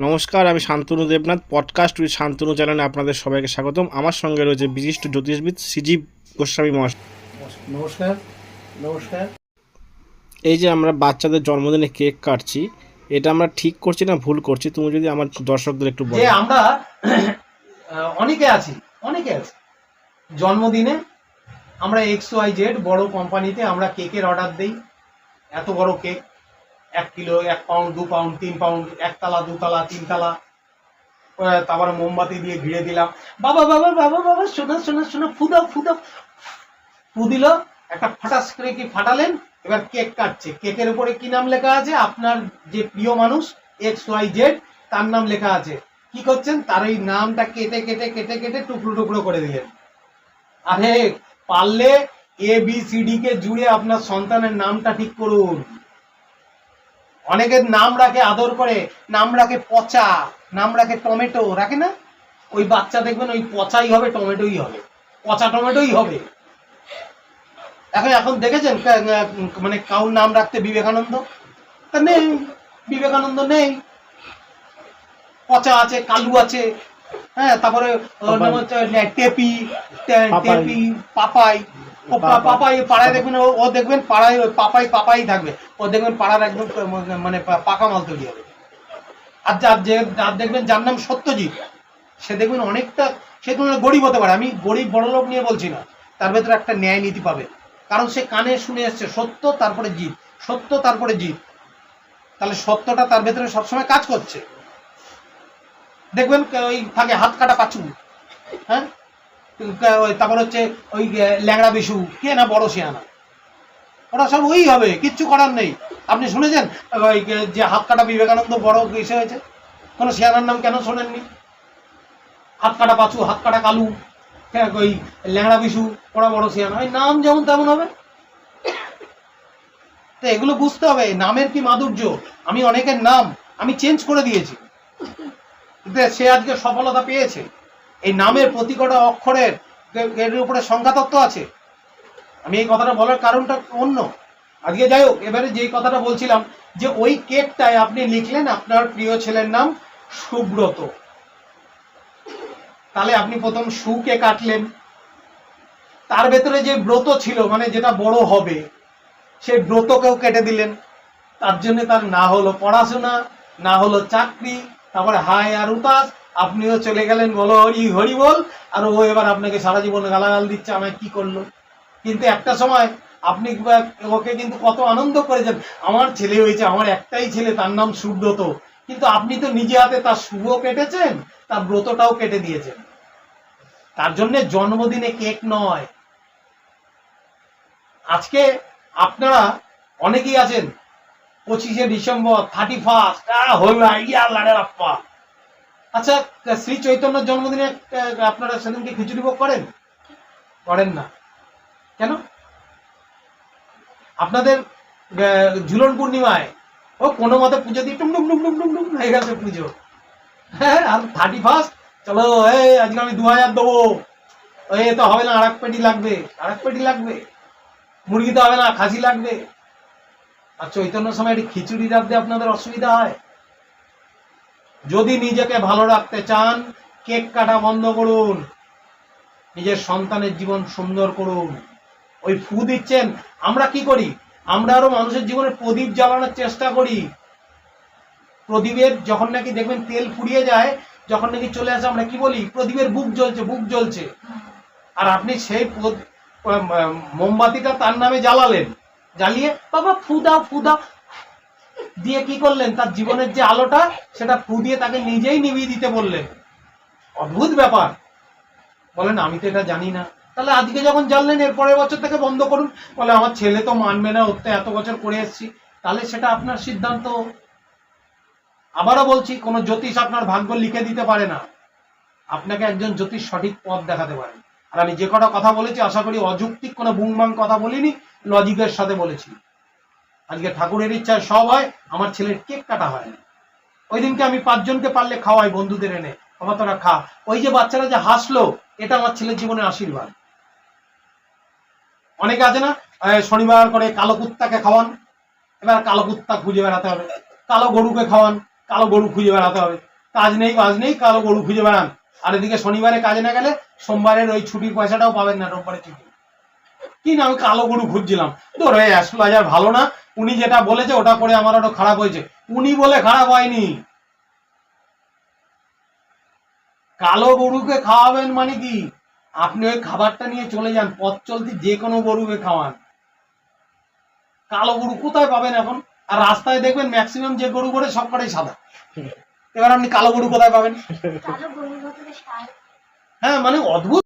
নমস্কার আমি Shantanu Debnath podcast with Shantanu চ্যানেলে আপনাদের সবাইকে স্বাগতম। আমার সঙ্গে রয়েছে বিশিষ্ট জ্যোতিষবিদ সিজীব গোস্বামী মহাশয়। নমস্কার নমস্কার। এই যে আমরা বাচ্চাদের জন্মদিনে কেক কাটছি এটা আমরা ঠিক করছি না ভুল করছি? তুমি যদি আমার দর্শকদের একটু বলো। আমরা অনেকে আছি অনেকে আছি। জন্মদিনে আমরা এক্স ওয়াই জেড বড় কোম্পানিতে আমরা কেকের অর্ডার দেই। এত বড় কেক। এক কিলো, এক পাউন্ড দু পাউন্ড তিন পাউন্ড একতলা দুতলা তিনতলা তারপরে মোমবাতি দিয়ে ঘিরে দিলাম। বাবা বাবা বাবা বাবা, শোনা শোনা শোনা ফুদাও ফুদাও ফু দিল, একটা ফাটাস করে কি ফাটালেন? এবার কেক কাটছে। কেকের উপরে কি নাম লেখা আছে? আপনার যে প্রিয় মানুষ, এক্স ওয়াই জেড, তার নাম লেখা আছে। কি করছেন? তার ওই নামটা কেটে কেটে কেটে কেটে টুকরো টুকরো করে দিলেন। আরে, পারলে এ বি সি ডি কে জুড়ে আপনার সন্তানের নামটা ঠিক করুন। অনেকের নাম রাখে আদর করে নাম রাখে পচা নাম রাখে টমেটো রাখে না? ওই বাচ্চা দেখবেন ওই পচাই হবে টমেটোই হবে। পচা টমেটোই হবে। এখন এখন দেখেছেন মানে কাউর নাম রাখতে বিবেকানন্দ? তা নেই বিবেকানন্দ নেই। পচা আছে কালু আছে হ্যাঁ তারপরে টেপি টেপি পাপাই। ও পাপাই পাড়ায় দেখবেন ও- দেখবেন পাড়ায় পাপাই পাপাই থাকবে। ও দেখবেন পাড়ার একদম মানে পাকা মাল তৈরি হবে। আর যে যার দেখবেন যার নাম সত্যজিৎ সে দেখবেন অনেকটা সে কোনো গরিব হতে পারে। আমি গরিব বড় লোক নিয়ে বলছি না। তার ভেতরে একটা ন্যায় নীতি পাবে। কারণ সে কানে শুনে এসছে সত্য তারপরে জিত সত্য তারপরে জিত তাহলে সত্যটা তার ভেতরে সবসময় কাজ করছে। দেখবেন ওই থাকে হাত কাটা পাচু। হ্যাঁ? তারপর হচ্ছে ওই ল্যাংড়া বিশু। কে না বড় শিয়ানা? ওরা সব ওই হবে কিচ্ছু করার নেই। আপনি শুনেছেন? ওই যে হাত কাটা বিবেকানন্দ বড় এসে হয়েছে? কোনো শিয়ানার নাম কেন শোনেননি? হাত কাটা পাচু হাত কাটা কালু হ্যাঁ, ওই ল্যাংড়া বিশু ওরা বড় শিয়ানা। ওই নাম যেমন তেমন হবে। তো এগুলো বুঝতে হবে নামের কি মাধুর্য? আমি অনেকের নাম আমি চেঞ্জ করে দিয়েছি। সে আজকে সফলতা পেয়েছে। এই নামের প্রতি কটা অক্ষরের এর উপরে সংখ্যাতত্ত্ব আছে। আমি এই কথাটা বলার কারণটা অন্য। আজকে যাই হোক, এবারে যেই কথাটা বলছিলাম যে ওই কেকটায় আপনি লিখলেন আপনার প্রিয় ছেলের নাম সুব্রত। তাহলে আপনি প্রথম সুকে কাটলেন। তার ভেতরে যে ব্রত ছিল মানে যেটা বড় হবে, সেই ব্রতকেও কেটে দিলেন। তার জন্য তার না হলো পড়াশোনা, না হলো চাকরি, তারপরে হায় আর উতাস আপনিও চলে গেলেন, বলো, হরি হরি বল। আর ও এবার আপনাকে সারা জীবন গালাগাল দিচ্ছে, আমায় কি করল? কিন্তু একটা সময় আপনি ওকে কিন্তু কত আনন্দ করেছেন আমার ছেলে হয়েছে, আমার একটাই ছেলে, তার নাম সুব্রত। কিন্তু আপনি তো নিজে হাতে তার শুভ কেটেছেন, তার ব্রতটাও কেটে দিয়েছেন। তার জন্য জন্মদিনে কেক নয়। আজকে আপনারা অনেকেই আছেন, পঁচিশে ডিসেম্বর থার্টি ফার্স্ট হল ইয়া লাড়ে আপ্পা আচ্ছা শ্রী চৈতন্যর জন্মদিনে আপনারা সেদিনকে খিচুড়ি ভোগ করেন? করেন না। কেন? আপনাদের ঝুলন পূর্ণিমায়, ও, কোনো মতে পুজো দিয়ে টুম টুম টুম টুম টুম হয়ে গেছে পুজো। হ্যাঁ আর থার্টি ফার্স্ট। চলো, এই, আজকে আমি দু হাজার দেবো এ তো হবে না আর এক পেটি লাগবে। আর এক পেটি লাগবে। মুরগি তো হবে না, খাসি লাগবে। আর চৈতন্যর সময় একটি খিচুড়ি রাখতে আপনাদের অসুবিধা হয়। যদি নিজেকে ভালো রাখতে চান, কেক কাটা বন্ধ করুন। নিজের সন্তানের জীবন সুন্দর করুন। ওই ফু দিচ্ছেন, আমরা কি করি? আমরা আরও মানুষের জীবনে প্রদীপ জ্বালানোর চেষ্টা করি। প্রদীপের যখন নাকি দেখবেন তেল ফুরিয়ে যায়, যখন নাকি চলে আসে, আমরা কি বলি? প্রদীপের বুক জ্বলছে বুক জ্বলছে। আর আপনি সেই মোমবাতিটা তার নামে জ্বালালেন। জ্বালিয়ে, বাবা, ফু দাও ফু দাও। দিয়ে কি করলেন? তার জীবনের যে আলোটা, সেটা ফু দিয়ে তাকে নিজেই নিভিয়ে দিতে বললেন। অদ্ভুত ব্যাপার। বলেন, আমি তো এটা জানি না। তাহলে আজকে যখন জানলেন, এর পরের বছর থেকে বন্ধ করুন। বলে, আমার ছেলে তো মানবে না, ওর এত বছর করে এসেছি। তাহলে সেটা আপনার সিদ্ধান্ত। আবারও বলছি, কোনো জ্যোতিষ আপনার ভাগ্য লিখে দিতে পারে না। আপনাকে একজন জ্যোতিষ সঠিক পথ দেখাতে পারে। আর আমি যে কটা কথা বলেছি, আশা করি অযৌক্তিক কোনো বুংবাং কথা বলিনি, লজিকের সাথে বলেছি। আজকে ঠাকুরের ইচ্ছায় সব হয়, আমার ছেলের কেক কাটা হয় ওই দিনকে আমি পাঁচজনকে পারলে খাওয়াই, বন্ধুদের এনে বাবা তোরা খা। ওই যে বাচ্চারা যে হাসলো, এটা আমার ছেলের জীবনের আশীর্বাদ। অনেকে আছে না শনিবার করে কালো কুত্তাকে খাওয়ান, এবার কালো কুত্তা খুঁজে বেড়াতে হবে। কালো গরুকে খাওয়ান, কালো গরু খুঁজে বেড়াতে হবে। কাজ নেই কাজ নেই, কালো গরু খুঁজে বেড়ান। আর এদিকে শনিবারে কাজে না গেলে, সোমবারের ওই ছুটির পয়সাটাও পাবেন না, রোববারে ছুটি। কি না আমি কালো গরু খুঁজছিলাম? তো এই অ্যাস্ট্রোলজার ভালো না? উনি যেটা বলেছে ওটা করে আমার ওটা খারাপ হয়েছে। উনি বলে খারাপ হয়নি। কালো গরুকে খাওয়াবেন মানে কি? আপনি ওই খাবারটা নিয়ে চলে যান পথ চলতি যে কোনো গরুকে খাওয়ান। কালো গরু কোথায় পাবেন এখন? আর রাস্তায় দেখবেন ম্যাক্সিমাম যে গরু করে সব কটাই সাদা। এবার আপনি কালো গরু কোথায় পাবেন? হ্যাঁ মানে অদ্ভুত